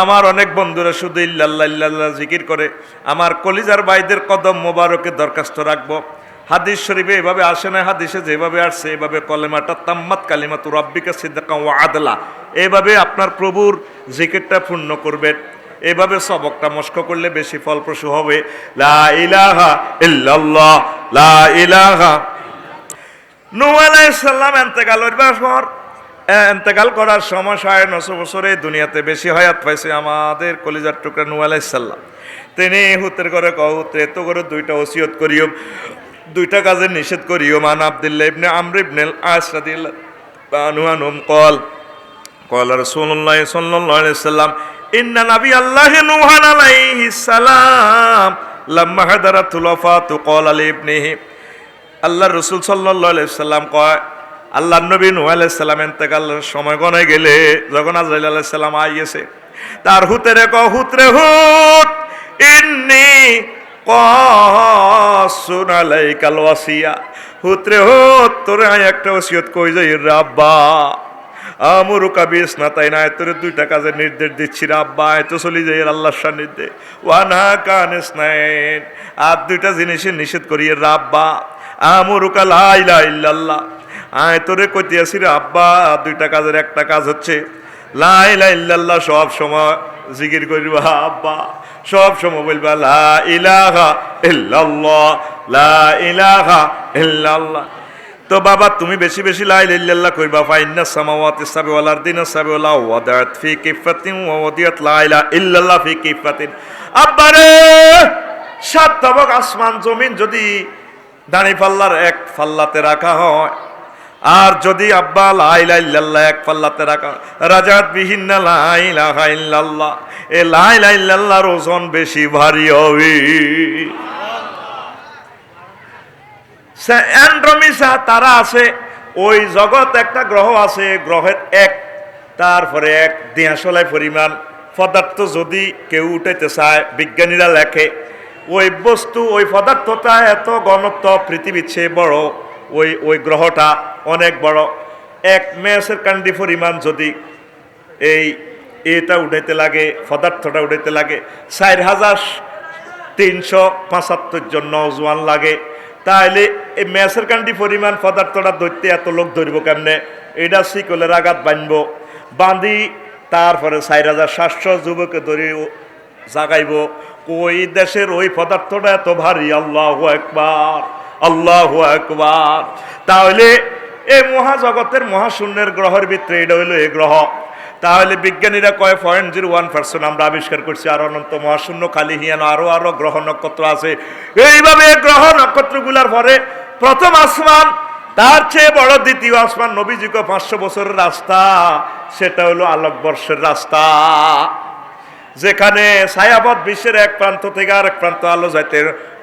আমার অনেক বন্ধুরা শুধু ইল্লাল্লাহ ইল্লাল্লাহ জিকির করে। আমার কলিজার ভাইদের কদম মোবারকে দরখাস্ত রাখব। হাদিস শরীফে এভাবে আসে না, হাদিসে যেভাবে আসছে, এভাবে কলেমাটা তাম্মাত কালিমাতু রব্বিকা সিদ্দাকা ওয়া আদলা। এভাবে আপনার প্রভুর জিকিরটা পূর্ণ করবেন এভাবে সবকটা মস্ক করলে বেশি ফলপ্রসূ হবে। লা ইলাহা ইল্লাল্লাহ, লা ইলাহা। নূহ আলাইহিস সালাম এন্তেকাল হইবার পর এতেকাল করার সময় সাড়ে নশো বছরে দুনিয়াতে বেশি হায়াত পাইছে আমাদের কলিজার টুকরা নু আলাইসাল্লাম তিনি হুতের করে কহুতে তো করে দুইটা ওসিয়ত করিও, দুইটা কাজে নিষেধ করিও। মান আবদুল্লাহ ইবনে আমর ইবনে আসাদিল আনুম কল কল রসুল্লাহ সাল্লাল্লাহু আলাইহি সাল্লাম, ইন্না নবী আল্লাহ নূহান আলাইহিস সালাম, লাম্মা হাদারাতুল ওয়াফাতু কল আলি ইবনিহি আল্লাহ রাসূল সাল্লাল্লাহু আলাইহি সাল্লাম কয় আল্লাহ নবী সালাম এতেকালের সময় গনে গেলে যখন আজরাইল আলাইহিস সালাম আইয়েছে, তার হুতেরে ক হুতরে হুত, ইন্নি হুত যাই না না তোর দুইটা দিচ্ছি চলি যাই আল্লাহর আর দুইটা জিনিসের নিষেধ করিয়ে রাব্বা আমরু কালা ইলা ইল্লাল্লাহ। আয় তোরে কইতে আসি রে, আব্বা, দুইটা কাজের একটা কাজ হচ্ছে। লা ইলা ইল্লাল্লাহ সব সময় জিকির করিবা, আব্বা। সব সময় বলবা, লা ইলাহা ইল্লাল্লাহ, লা ইলাহা ইল্লাল্লাহ। তো বাবা, তুমি বেশি বেশি লাই লিল্লাল্লাহ কইবা, ফাইন্না সামাওয়াতি সাবি ওয়াল আরদিনা সাবি ওয়ালা ওয়াদাত ফি কিফাতিন ওয়া ওয়াদিয়াত লা ইলাহা ইল্লাল্লাহ ফি কিফাতিন আব্বারে সাত তবক আসমান, জমিন যদি দাঁড়ি পাল্লার এক ফাল্লাতে রাখা হয় আর যদি আব্বা লাইলা ইল্লাল্লাহ এক পাল্লাতে রাখা, রাজাত বিহীন না লাইলাহা ইল্লাল্লাহ, এ লাইলা ইল্লাল্লাহর ওজন বেশি ভারী হবে। অ্যান্ড্রোমিসা তারা আছে, ওই জগৎ একটা গ্রহ আছে, গ্রহের এক। তারপরে এক দিয়াশলাই পরিমাণ পদার্থ যদি কেউ উঠাইতে চায়, বিজ্ঞানীরা লেখে, ওই বস্তু, ওই পদার্থটা এত ঘনত্ব, পৃথিবীর চেয়ে বড়, ওই ওই গ্রহটা অনেক বড়। এক মেসের কান্ডি পরিমাণ যদি এই এটা উঠাইতে লাগে, পদার্থটা উঠাইতে লাগে, চার হাজার তিনশো পঁচাত্তর জন নজওয়ান লাগে তাহলে এই ম্যাচের কান্ডি পরিমাণ পদার্থটা ধরতে এত লোক ধরবো কেমনে? এটা শিকলের আঘাত বাঁধবো বাঁধি তারপরে চার হাজার সাতশো যুবকে ধরে জাগাইব। ওই দেশের ওই পদার্থটা এত ভারী, আল্লাহ একবার আল্লাহ একবার তাহলে এই মহাজগতের মহাশূন্যের গ্রহের ভিতরে এটা হইল এই গ্রহ। তাহলে বিজ্ঞানীরা কয় পয়েন্ট জিরো ওয়ান পার্সেন্ট আমরা আবিষ্কার করছি, আর অনন্ত মহাশূন্য খালি হিয়ানো আরও আরও গ্রহ নক্ষত্র আছে। এইভাবে গ্রহ নক্ষত্রগুলার পরে প্রথম আসমান, তার চেয়ে বড় দ্বিতীয় আসমান, নবীজিকে পাঁচশো বছরের রাস্তা, সেটা হলো আলোকবর্ষের রাস্তা। যেখানে ছায়াবত বিশ্বের এক প্রান্ত থেকে আরেক প্রান্ত আলো যাইতে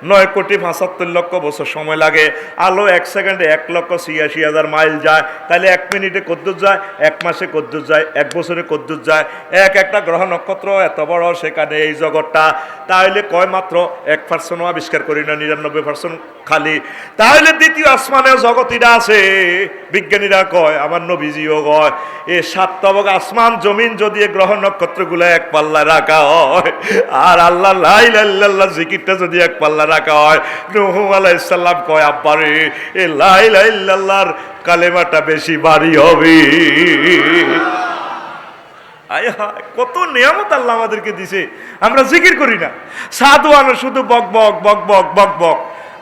নয় কোটি পঁচাত্তর লক্ষ বছর সময় লাগে। আলো এক সেকেন্ডে এক লক্ষ ছিয়াশি হাজার মাইল যায় তাহলে এক মিনিটে কদ্দুর যায়, এক মাসে কদ্দুর যায়, এক বছরে কদ্দুর যায়। এক একটা গ্রহ নক্ষত্র এত বড়, সেখানে এই জগৎটা। তাহলে কয় মাত্র? এক পার্সেন্টও আবিষ্কার করি না, নিরানব্বই পার্সেন্ট খালি। তাহলে দ্বিতীয় আসমানেও জগতিটা আছে। বিজ্ঞানীরা কয়, আমার নবীজিও কয়, এ সাত তবক আসমান জমিন যদি গ্রহ নক্ষত্রগুলো এক পাল্লা রাখা হয়। আর আল্লাহ লাইল্লাহ জিকিরটা যদি এক পাল্লা রাখা হয়, নহু আলাইসাল্লাম কয় আব্বারে এ লাইল্লাহর কালেমাটা বেশি বাড়ি হবে। কত নিয়ামত আল্লাহ আমাদেরকে দিছে। আমরা জিকির করি না। সাধু আনো শুধু বক বক বক বক বক বক।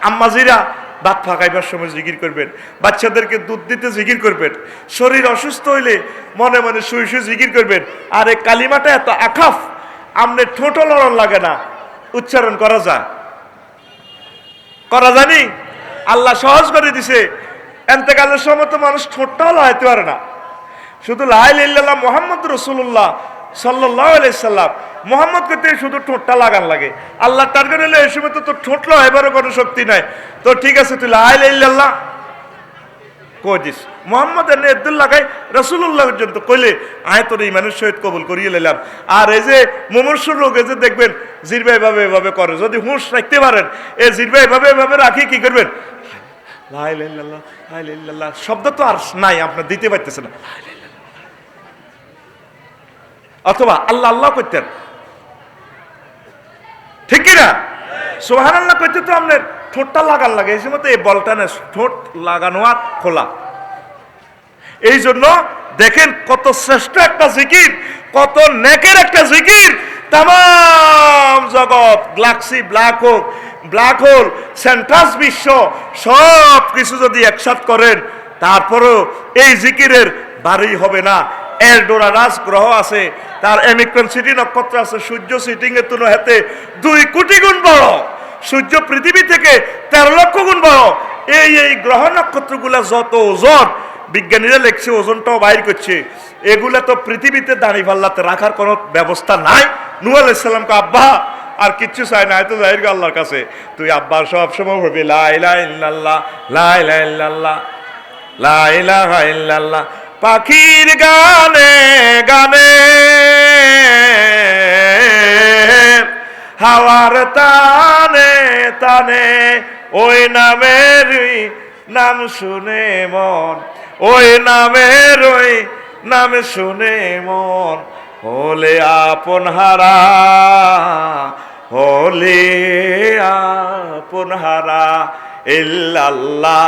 আম্মাজিরা দাঁত ফাঁকাইবার সময় জিকির করবেন। বাচ্চাদেরকে দুধ দিতে জিকির করবেন। শরীর অসুস্থ হইলে মনে মনে শুয়ে শুয়ে জিকির করবেন। আর এই কালিমাটা এত আখাফ। আমনে ঠোঁটো লড়ন লাগে না। উচ্চারণ করা যায়। করা জানি আল্লাহ সহজ করে দিছে। এন্তেকালের সময় তো মানুষ ঠোঁটটাও লড়াইতে পারে না। শুধু লাইল ইল্লাল্লাহ মোহাম্মদ রসুল্লাহ সাল্লাহ সাল্লাম। মোহাম্মদ করতে শুধু ঠোঁটটা লাগান লাগে। আল্লাহ টার্গেট হলে এই সময় তো তোর ঠোঁট এবারও কোনো শক্তি নাই। তো ঠিক আছে, তুই লাইল ইল্লাল্লাহ কদিস মোহাম্মদ এনে এদ্দুল লাগাই রসুল্লাহ পর্যন্ত কইলে, আয় তোর এই মানুষ সহিত কবুল করিয়ে নিলাম আর এই যে মুমূর্ষুর লোক এই যে দেখবেন জিরবা এভাবে এভাবে করে। যদি হুঁশ রাখতে পারেন, এই জিরবা এভাবে এভাবে রাখি, কি করবেন? লাইল্লাহ লাইল্লাহ শব্দ তো আর নাই, আপনার দিতে পারতেছে না। অথবা আল্লাহ আল্লাহ করতেন। ঠিক কিনা সোহান আল্লাহ করতে তো আপনার ঠোঁটটা লাগান লাগে, এই সময় এই বলটা না ঠোঁট লাগানো আর খোলা। এই জন্য দেখেন কত শ্রেষ্ঠ একটা জিকির, কত নেকের একটা জিকির তাম জগৎ গ্লাক্সি ব্ল্যাক হোক ব্ল্যাক হোল, সেন্ট্রাস বিশ্ব সব কিছু যদি একসাথ করেন, তারপরেও এই জিকিরের বাড়ি হবে না। এলডোরাডাস গ্রহ আছে, তার এমিক্রন সিটি নক্ষত্র আছে, সূর্য সিটিং এর তুলনা হাতে দুই কোটি গুণ বড়। সূর্য পৃথিবী থেকে তেরো লক্ষ গুণ বড়। এই এই গ্রহ নক্ষত্রগুলা যত ওজন, বিজ্ঞানীরা লেখছে, ওজনটাও বাইর করছে। এগুলা তো পৃথিবীতে দাঁড়ি পাল্লাতে রাখার কোনো ব্যবস্থা নাই। নু আলাইসাল্লামকে আব্বা, আর কিচ্ছু চাই না তো জাহির আল্লাহর কাছে। তুই আব্বার সব সময় ভাবি লাইলা ইল্লাল্লাহ লাইলা ইল্লাল্লাহ লাইলাহা ইল্লাল্লাহ। পাখির গানে গানে। হাওয়ার তানে তানে, ওই নামের নাম শুনে মন, ওই নামের ওই নাম শুনে মন। হলে আপন হারা, হলে আপন হারা, ইল্লাল্লাহ।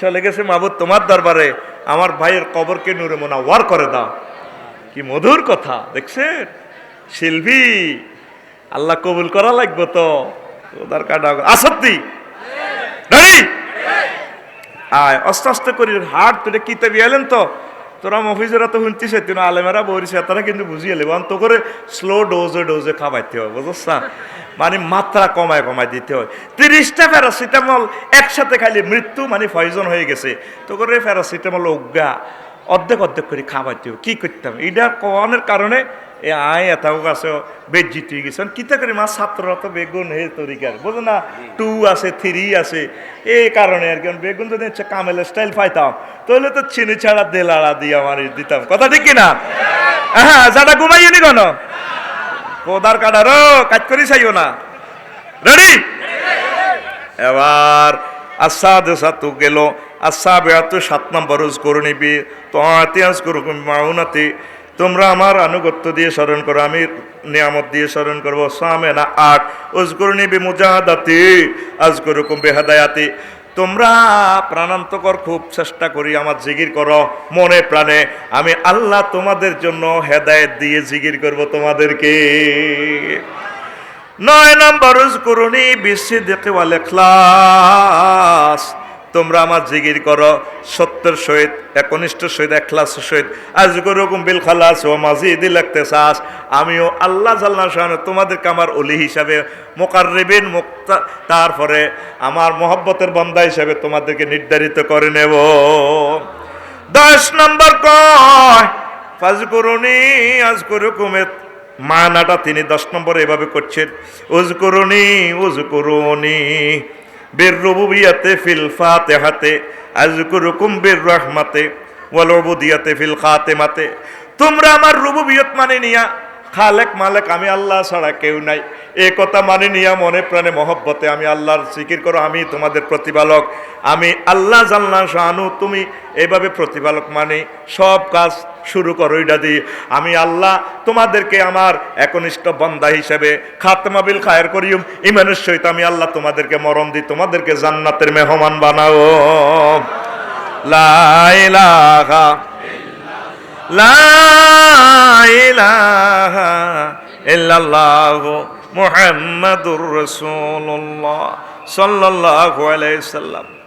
চলে গেছে মাহবুদ তোমার দরবারে আমার ভাইয়ের কবরকে নূরে মোনা ওয়ার করে দাও। কি মধুর কথা, দেখছেন? শিল্পী, আল্লাহ কবুল করা লাগবে তো। ওদার কাটা আসত্তি আয় আস্তে আস্তে করি হাট তুলে কিতাবি এলেন তো। তোরা মফিজেরা তো শুনছিস তিন আলেমেরা বরিছে তারা কিন্তু বুঝিয়ে নেব অন্ত করে স্লো ডোজে ডোজে খাওয়াইতে হয় বুঝছ না? মানে মাত্রা কমায় কমায় দিতে হয়। তিরিশটা প্যারাসিটামল একসাথে খাইলে মৃত্যু মানে পয়জন হয়ে গেছে। তো করে প্যারাসিটামল অজ্ঞা। অর্ধেক অর্ধেক করে খাওয়াইতে হবে কি করতাম এটা কনের কারণে এ আয় এতাও কাছে বেজ্জিত হয়ে গেছে কিতা করে মা ছাত্ররা তো বেগুন হে তরিকার? বুঝো না, টু আছে, থ্রি আছে। এই কারণে আর কি বেগুন যদি হচ্ছে কামেলের স্টাইল পাইতাম, তাহলে তো চিনি ছাড়া দেলাড়া দিয়ে আমার দিতাম। কথা ঠিক কিনা? হ্যাঁ যাটা ঘুমাইয়ে নি কেন? কোদার কাটারো কাজ করি চাইও না। রেডি এবার আসাদ সাতু গেল আসা বেড়াতো সাত নম্বর রোজ নিবি। তো আতে আজ করো মাউনাতে তোমরা আমার আনুগত্য দিয়ে স্মরণ করো, আমি নিয়ামত দিয়ে স্মরণ করব। সামে না আট ওজ করে নিবি মুজাহাদাতে, আজ করুকুম বেহাদায়াতে। তোমরা প্রাণান্তকর খুব চেষ্টা করি আমার জিগির করো, মনে প্রাণে। আমি আল্লাহ তোমাদের জন্য হেদায়েত দিয়ে জিগির করব তোমাদেরকে। নয় নম্বর করুনি বিশ্বে দেখে বলে ক্লাস তোমরা আমার জিগির করো সত্যের সহিত একনিষ্ঠ সহিত একলাস সহিত আজ করুকুম বিল খালাস ও মাজিদি লাগতে চাস আমিও আল্লাহ জাল্লা শাহান, তোমাদেরকে আমার অলি হিসাবে, মোকাররিবিন মুক্তা, তারপরে আমার মহব্বতের বন্দা হিসাবে তোমাদেরকে নির্ধারিত করে নেব। দশ নম্বর কয় আজ করুকুমে মানাটা তিনি দশ নম্বর এভাবে করছেন উজ করুনি উজ বীর রবুবিয়াতে ফিল ফাতে হাতে আজ করুকুম বীর রহমাতে ওয়ালবুদিয়াতে ফিল খাতে মাতে তোমরা আমার রুবুবিয়ত মানে নিয়া খালেক মালেক, আমি আল্লাহ ছাড়া কেউ নাই। এ কথা মানে নিয়া মনে প্রাণে মহব্বতে, আমি আল্লাহর জিকির করো, আমি তোমাদের প্রতিপালক। আমি আল্লাহ জাল্লা শাহানু তুমি এইভাবে প্রতিপালক মানে সব কাজ শুরু করো, এটা দিয়ে। আমি আল্লাহ তোমাদেরকে আমার একনিষ্ঠ বন্দা হিসেবে খাতমাবিল খায়ের করিম ইমানের সহিত আমি আল্লাহ তোমাদেরকে মরণ দিই, তোমাদেরকে জান্নাতের মেহমান বানাও। লাইলাহা মুহাম্মাদুর রসুল্লাহ সাল্লাহ আলাইহি সাল্লাম।